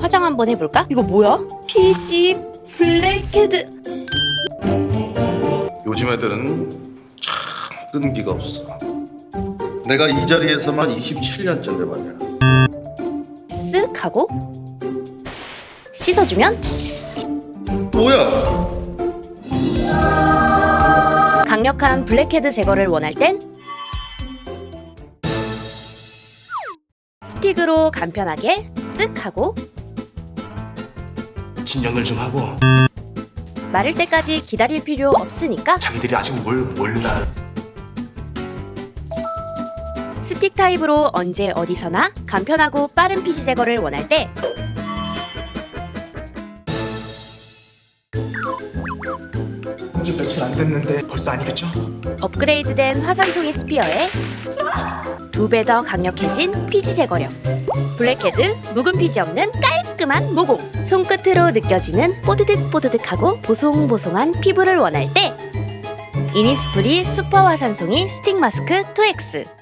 화장 한번 해볼까? 이거 뭐야? 피지 블랙헤드 요즘 애들은 참 끈기가 없어. 내가 이 자리에서만 27년째인데 말이야. 쓱 하고 씻어주면 뭐야? 강력한 블랙헤드 제거를 원할 땐 스틱으로 간편하게 쓱 하고 진정을 좀 하고 마를 때까지 기다릴 필요 없으니까 자기들이 아직 뭘 몰라 스틱 타입으로 언제 어디서나 간편하고 빠른 피지 제거를 원할 때 며칠 안 됐는데 벌써 아니겠죠? 업그레이드된 화산송이 스피어에 두 배 더 강력해진 피지 제거력. 블랙헤드 묵은 피지 없는 깔끔한 모공. 손끝으로 느껴지는 뽀드득뽀드득하고 보송보송한 피부를 원할 때 이니스프리 슈퍼 화산송이 스틱 마스크 2X